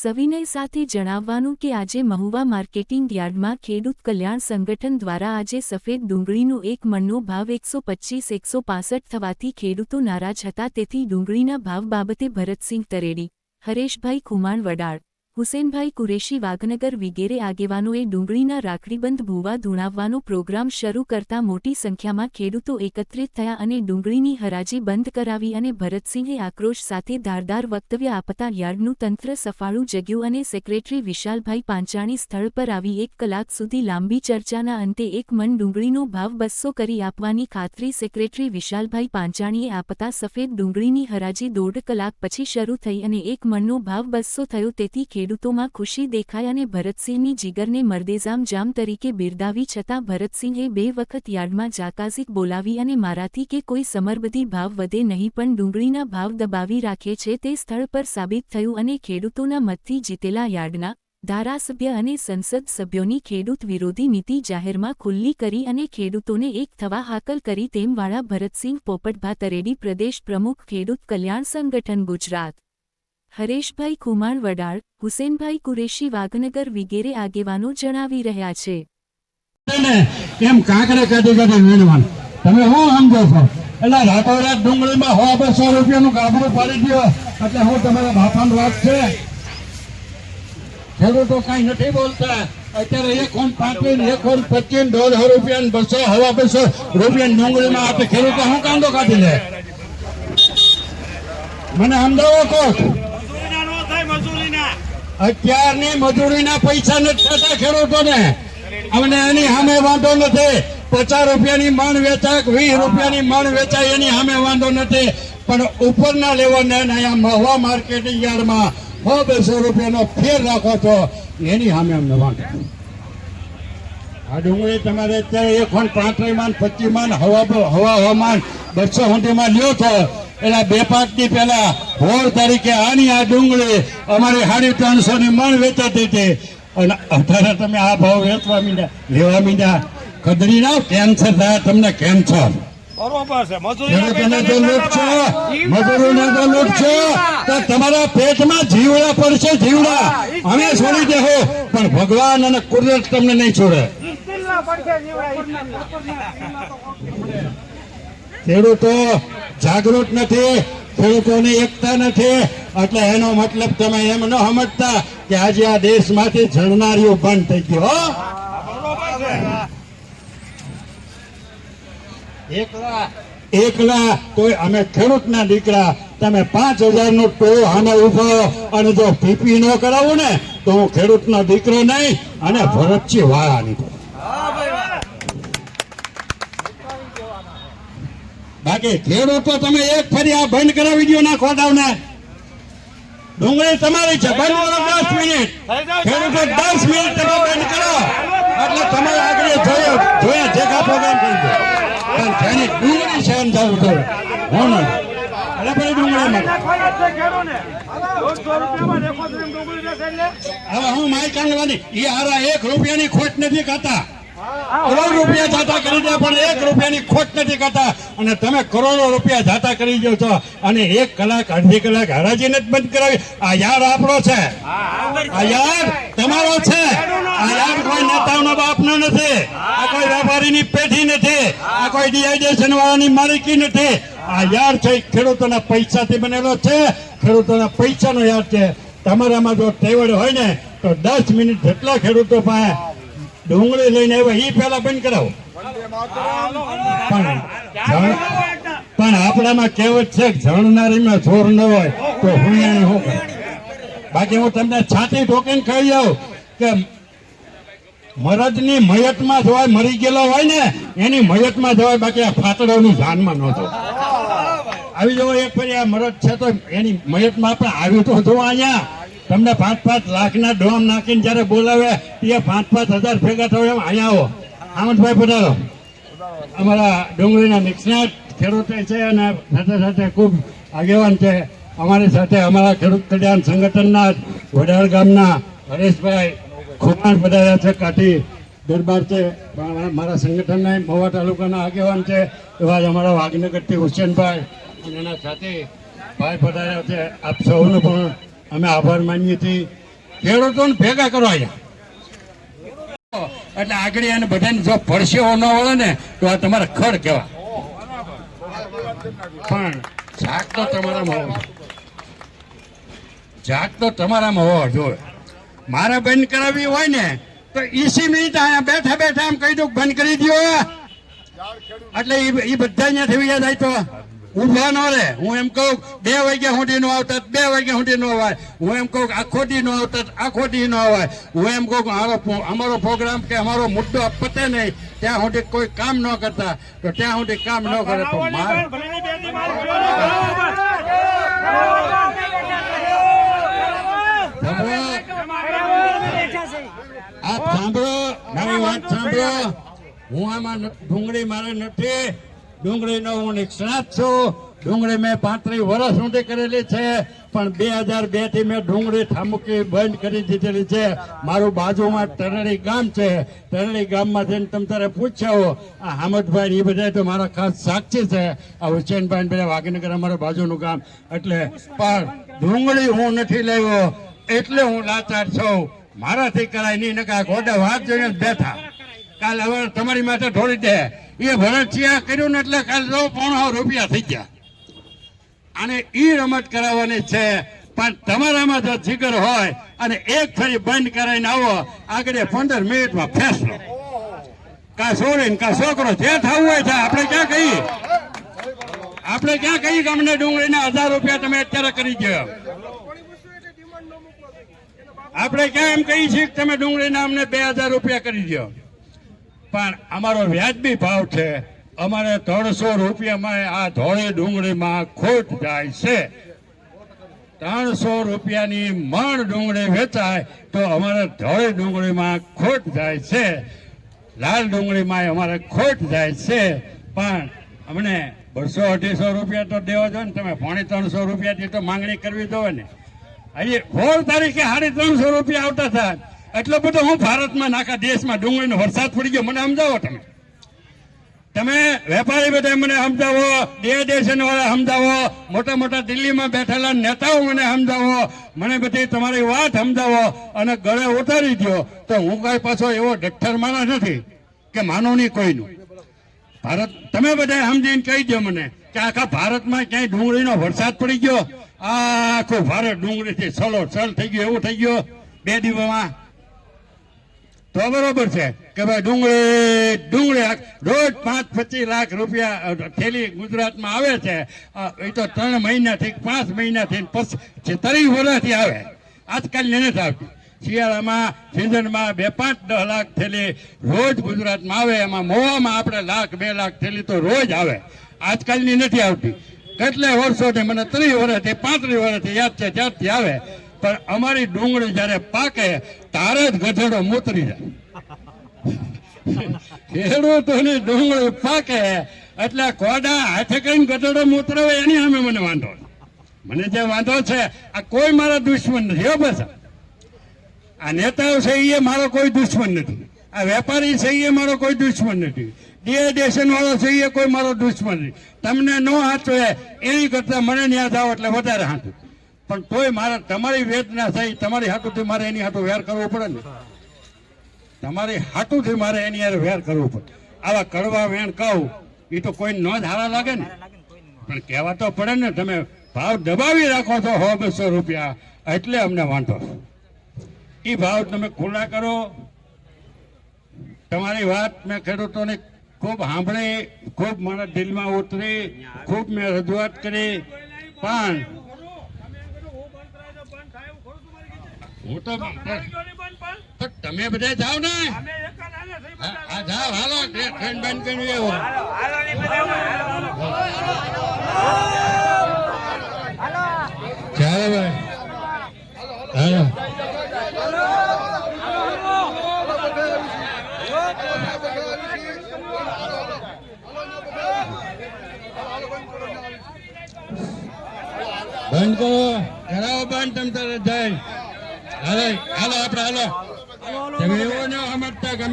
સવિનય સાથે જણાવવાનું કે આજે મહુવા માર્કેટિંગ યાર્ડમાં ખેડૂત કલ્યાણ સંગઠન દ્વારા આજે સફેદ ડુંગળીનો એક મણનો ભાવ એકસો પચ્ચીસ એકસો પાસઠ થવાથી ખેડૂતો નારાજ હતા. તેથી ડુંગળીના ભાવ બાબતે ભરતસિંહ તરેડી, હરેશભાઈ ખુમાણ વડાળ હુસેનભાઈ કુરેશી વાઘનગર વિગેરે આગેવાનોએ ડુંગળીના રાખડીબંધ ભૂવા ધૂણાવવાનો પ્રોગ્રામ શરૂ કરતા મોટી સંખ્યામાં ખેડૂતો એકત્રિત થયા અને ડુંગળીની હરાજી બંધ કરાવી અને ભરતસિંહે આક્રોશ સાથે ધારદાર વક્તવ્ય આપતા યાર્ડનું તંત્ર સફાળું જગ્યું અને સેક્રેટરી વિશાલભાઈ પાંચાણી સ્થળ પર આવી એક કલાક સુધી લાંબી ચર્ચાના અંતે એક મન ડુંગળીનો ભાવ બસ્સો કરી આપવાની ખાતરી સેક્રેટરી વિશાલભાઈ પાંચાણીએ આપતા સફેદ ડુંગળીની હરાજી દોઢ કલાક પછી શરૂ થઈ અને એક મણનો ભાવ બસ્સો થયો તેથી ખેડૂતોમાં ખુશી દેખાઈ અને ભરતસિંહની જીગરને મરદેજામ જામ તરીકે બિરદાવી છતાં ભરતસિંહે બે વખત યાર્ડમાં જાકાઝીક બોલાવી અને મારાથી કે કોઈ સમરબધી ભાવ વધે નહીં પણ ડુંગળીના ભાવ દબાવી રાખે છે તે સ્થળ પર સાબિત થયું અને ખેડૂતોના મતથી જીતેલા યાર્ડના ધારાસભ્ય અને સંસદ સભ્યોની ખેડૂત વિરોધી નીતિ જાહેરમાં ખુલ્લી કરી અને ખેડૂતોને એક થવા હાકલ કરી તેમવાળા ભરતસિંહ પોપટભા તરેડી પ્રદેશ પ્રમુખ ખેડૂત કલ્યાણ સંગઠન ગુજરાત હરેશભાઈ કુમાર વડાળ હુસેનભાઈ કુરેશી વાગનગર વિગેરે આગેવાનો જણાવી રહ્યા છે. એમ કાંકરે કાઢી કાઢી વીણવાનું. તમે શું સમજો છો? એટલે રાતોરાત ડુંગળીમાં સો બસો રૂપિયાનું ગાબડું પાડી દો એટલે હું તમારા બાપાનો વાત છે. ખેડૂતો કઈ નથી બોલતા. અત્યારે એક કોણ પાંત્રીસ એક કોણ પચીસ દોઢસો રૂપિયા ને બસો, હવા બસો રૂપિયા ડુંગળીમાં આપે. ખેડૂતો શું કાંદો કાઢી લે? મને સમજાવો કોક મજૂરીના નો થાય મજૂરીના અત્યારની મજૂરીના પૈસા નથી થતા ખેડૂતોને. અમને એની સામે વાંધો નથી. પચાસ રૂપિયાની મણ વેચાય, વીસ રૂપિયાની મણ વેચાય, એની સામે વાંધો નથી. પણ ઉપરના લેવલને અહીંયા મહુવા માર્કેટિંગ યાર્ડમાં સો બસો રૂપિયાનો ફેર રાખો છો. એની સામે અમને વાંધો આ ડુંગળી તમારે અત્યારે એક ખંડ પાંત્રીસ માન પચીસ માન હવા હવા હવામાન, બસો સુધીમાં લ્યો છો. એટલે બે પાંચની પહેલા હોળ તારીખે આની આ ડુંગળી અમારી સાડી ત્રણસો ની મણ વેચાતી હતી. અને અત્યારે તમે આ ભાવ વેચવા મીંડ્યા લેવા મીંડ્યા. કદરી ના કેન્સર થાય તમને કેન્સર તમારા પેટમાં જીવડા પડશે જીવડા. અમે છોડી દેહો પણ ભગવાન અને કુદરત તમને નહીં છોડે. ખેડૂતો જાગૃત નથી, ખેડૂતોની એકતા નથી. એટલે એનો મતલબ તમે એમ ન સમજતા કે આજે આ દેશમાંથી જળનારીઓ બંધ થઈ ગયો એકલા એકલા કોઈ, અમે ખેડૂતના દીકરા, તમે પાંચ હજાર નો ટો આને ઊભો અને જો પીપી ન કરાવું ને, તો હું ખેડૂતનો દીકરો નહીં, અને ભરતજી વાળા નીકળો બાકી ખેડૂતો તમે એક ફરી આ બંધ કરાવી દો ના ખોટાવને ડુંગળી તમારી છે, બંધ કરો દસ મિનિટ. ખેડૂતો દસ મિનિટ તમે બંધ કરો. એટલે તમારે આગળ જોયો, જોયા જેગા પ્રોગ્રામ કરી દો. પણ જેની ડુંગળી છે એમ જવું તો હું અરે ભાઈ ડુંગળી હવે હું માઇક આંગવાની એ હારા એક રૂપિયાની ખોટ નથી ખાતા. કરોડ રૂપિયા જાતા કરી દે, પણ એક રૂપિયાની ખોટ નથી કરતા. અને તમે કરોડો રૂપિયા જાતા કરી દો છો. અને એક કલાક, અડધી કલાક હરાજીને જ બંધ કરાવી. આ યાર આપણો છે. આ યાર તમારો છે. આ યાર કોઈ નેતાઓનો બાપનો નથી. આ કોઈ વેપારીની પેઢી નથી. આ કોઈ ડીઆઈડેશન વાળાની માલિકી નથી. આ યાર છે ખેડૂતોના પૈસાથી બનેલો છે. ખેડૂતોના પૈસાનો યાર છે. તમારામાં જો ટેવડ હોય ને, તો દસ મિનિટ જેટલા ખેડૂતો પાસે ડુંગળી લઈને આવ્યા. એ પેલા બંધ કરાવો. પણ પણ આપણામાં કહેવત છે જણનારીમાં જોર ન હોય તો હું બાકી હું તમને છાતી ઠોકીને કહી જાઉં કે મરદની મયતમાં જવાય, મરી ગયેલો હોય ને, એની મયતમાં જવાય, બાકી આ ફાતડોની જાનમાં ન જવાય. આવી જવો એક ફરી આ મરદ છે તો એની મયતમાં આપણે આવ્યું તો જોવા અહીંયા. તમને પાંચ પાંચ લાખના ડોમ નાખીને જ્યારે બોલાવે એ પાંચ પાંચ હજાર ભેગા થયો એમ અહીંયા આવો. આમંતભાઈ પટેલો અમારા ડુંગળીના નિષ્ણાત ખેડૂતે છે અને સાથે સાથે ખૂબ આગેવાન છે. અમારી સાથે અમારા ખેડૂત કલ્યાણ સંગઠનના વડાળ ગામના હરેશભાઈ ખુમાણ પધાર્યા છે, કાઠી દરબાર છે. મારા- મારા સંગઠનના મહુવા તાલુકાના આગેવાન છે. એવા જ અમારા વાઘનગરથી હુસેનભાઈ અને એના સાથે ભાઈ પધાર્યા છે. આપ સૌનું પણ અમે આભાર માનીએ છીએ. ખેડૂતોને ભેગા કરો અહીંયા એટલે આગળ એને બધાને જો પડશેઓ ન વળે ને, તો આ તમારે ખડ કહેવા પણ જાગ તો તમારામાં હોવો જાગ તો તમારામાં હોવો જોઈએ. મારે બંધ કરાવવી હોય ને, તો ઈસી મિનિટ અહીંયા બેઠા બેઠા એમ કહી દઉં બંધ કરી દો એટલે એ બધા અહીંયા થઈ જાય તો ઊભા ન રહે હું એમ કહું બે વાગ્યા સુધી નો આવતા બે વાગ્યા સુધી નો અવાય હું એમ કહું આખો દી નો આવતા આખો દી નો અવાય હું એમ કહું અમારો પ્રોગ્રામ કે અમારો મુદ્દો પતે નહીં ત્યાં સુધી કોઈ કામ ન કરતા તો ત્યાં સુધી કામ ન કરે તો આપ સાંભળો મારી વાત સાંભળો હું આમાં ડુંગળી મારે નથી ડુંગળીનો હું નિષ્ણાત છું. ડુંગળી મેં પાંત્રીસ વર્ષ સુધી કરેલી છે, પણ બે હજાર બેથી મેં ડુંગળી ઠામુકી બંધ કરી દીધેલી છે. મારું બાજુમાં તરણી ગામ છે. તરણી ગામમાં જઈને તમે તારે પૂછ્યો આ હામદભાઈ એ બધા તો મારા ખાસ સાક્ષી છે. આ હુસેનભાઈ બધા વાગીનગર અમારા બાજુનું ગામ. એટલે પણ ડુંગળી હું નથી લેવો એટલે હું લાચાર છું. મારાથી કરાય નહીં નકા ગોડા વાત જોઈને બેઠા. કાલ હવે તમારી માથે ઢોળી દે. એ ભરતસિંહ કર્યું ને એટલે કાલ સો પોણા રૂપિયા થઈ ગયા. અને એ રમત કરાવવાની છે, પણ તમારામાં જો જીગર હોય અને એક ફરી બંધ કરાવીને આવો, આગળ પંદર મિનિટમાં ફેસલો. કા છોડીને કા છોકરો જે થવું હોય છે, આપણે ક્યાં કહીએ? આપણે ક્યાં કહીએ કે અમને ડુંગળીના હજાર રૂપિયા તમે અત્યારે કરી ગયો આપણે ક્યાં એમ કહીએ છીએ કે તમે ડુંગળીના અમને બે હજાર રૂપિયા કરી દો? પણ અમારો વ્યાજબી ભાવ છે. અમારે ત્રણસો રૂપિયામાં આ ધોળી ડુંગળીમાં ખોટ જાય છે. ત્રણસો રૂપિયાની મણ ડુંગળી વેચાય તો અમારે ધોળી ડુંગળીમાં ખોટ જાય છે. લાલ ડુંગળીમાં અમારે ખોટ જાય છે. પણ અમને બસો અઢીસો રૂપિયા તો દેવા જો ને તમે પોણી ત્રણસો રૂપિયાથી તો માંગણી કરવી દો ને. હજી સોળ તારીખે સાડી ત્રણસો રૂપિયા આવતા હતા. એટલો બધો હું ભારતમાં નાખા દેશમાં ડુંગળીનો વરસાદ પડી ગયો. મને સમજાવો તમે. તમે વેપારી બધા મને સમજાવો ડેડિએશન વાળા સમજાવો, મોટા મોટા દિલ્હીમાં બેઠેલા નેતાઓ મને સમજાવો, મને બધી તમારી વાત સમજાવો અને ગળે ઉતારી દો તો હું કઈ પાછો એવો ડઠ્ઠર માણસ નથી કે માનો નહીં કોઈનું. ભારત, તમે બધા સમજીને કહી દો મને કે આખા ભારતમાં ક્યાંય ડુંગળીનો વરસાદ પડી ગયો? આખું ભારત ડુંગળીથી સલો સલ થઈ ગયો, એવું થઈ ગયું? બે દિવસમાં તો બરોબર છે કે ભાઈ ડુંગળી ડુંગળી રોજ પાંચ, પચીસ લાખ રૂપિયા થેલી ગુજરાતમાં આવે છે. એ તો ત્રણ મહિનાથી, પાંચ મહિનાથી, પછી ત્રણ વર્ષથી આવે. આજકાલ નથી આવતી. શિયાળામાં, સિઝનમાં બે, પાંચ, દસ લાખ થેલી રોજ ગુજરાતમાં આવે. એમાં મોવામાં આપણે લાખ, બે લાખ થેલી તો રોજ આવે. આજકાલની નથી આવતી. કેટલાય વર્ષોથી, મને ત્રીસ વર્ષથી, પાંત્રીસ વર્ષથી યાદ છે ત્યારથી આવે. પણ અમારી ડુંગળી જ્યારે પાકે, તારે જ ગધેડો મૂતરી જાય. ખેડૂતોની ડુંગળી પાકે, એટલે કોડા હાથે કરીને ગધેડો મૂતરાવે એની સામે મને વાંધો. મને જે વાંધો છે, આ કોઈ મારા દુશ્મન નથી, હો બસ. આ નેતાઓ છે એ મારો કોઈ દુશ્મન નથી. આ વેપારી છે એ મારો કોઈ દુશ્મન નથી. ડીએડેશન વાળો છે એ કોઈ મારો દુશ્મન નથી. તમને નો હાચવે એની કરતા મને ન્યાય જાઓ એટલે વધારે હાથું પણ તોય મારે તમારી વેદના થઈ, તમારી હાટુથી મારે એની હાટું વેર કરવો પડે ને. તમારી હાટુથી મારે એની યાર વેર કરવું પડે. આવા કડવા વેણ કહું એ તો કોઈ ન હારા લાગે ને. પણ કહેવા તો પડે ને, તમે ભાવ દબાવી રાખો છો સો બસો રૂપિયા. એટલે અમને વાંધો. એ ભાવ તમે ખુલ્લા કરો. તમારી વાત મેં ખેડૂતોને ખૂબ સાંભળી, ખૂબ મારા દિલમાં ઉતરી, ખૂબ મેં રજૂઆત કરી. પણ હું તો તમે બધા જાઓ ને. હા જાઓ હાલો ટ્રેન બંધ કરી એવો ચાલો ભાઈ. હાલો. બંધ કરો. કરાવો બંધ તમ તારે જઈ હાલો હાલો આપણે હાલો. એવો ને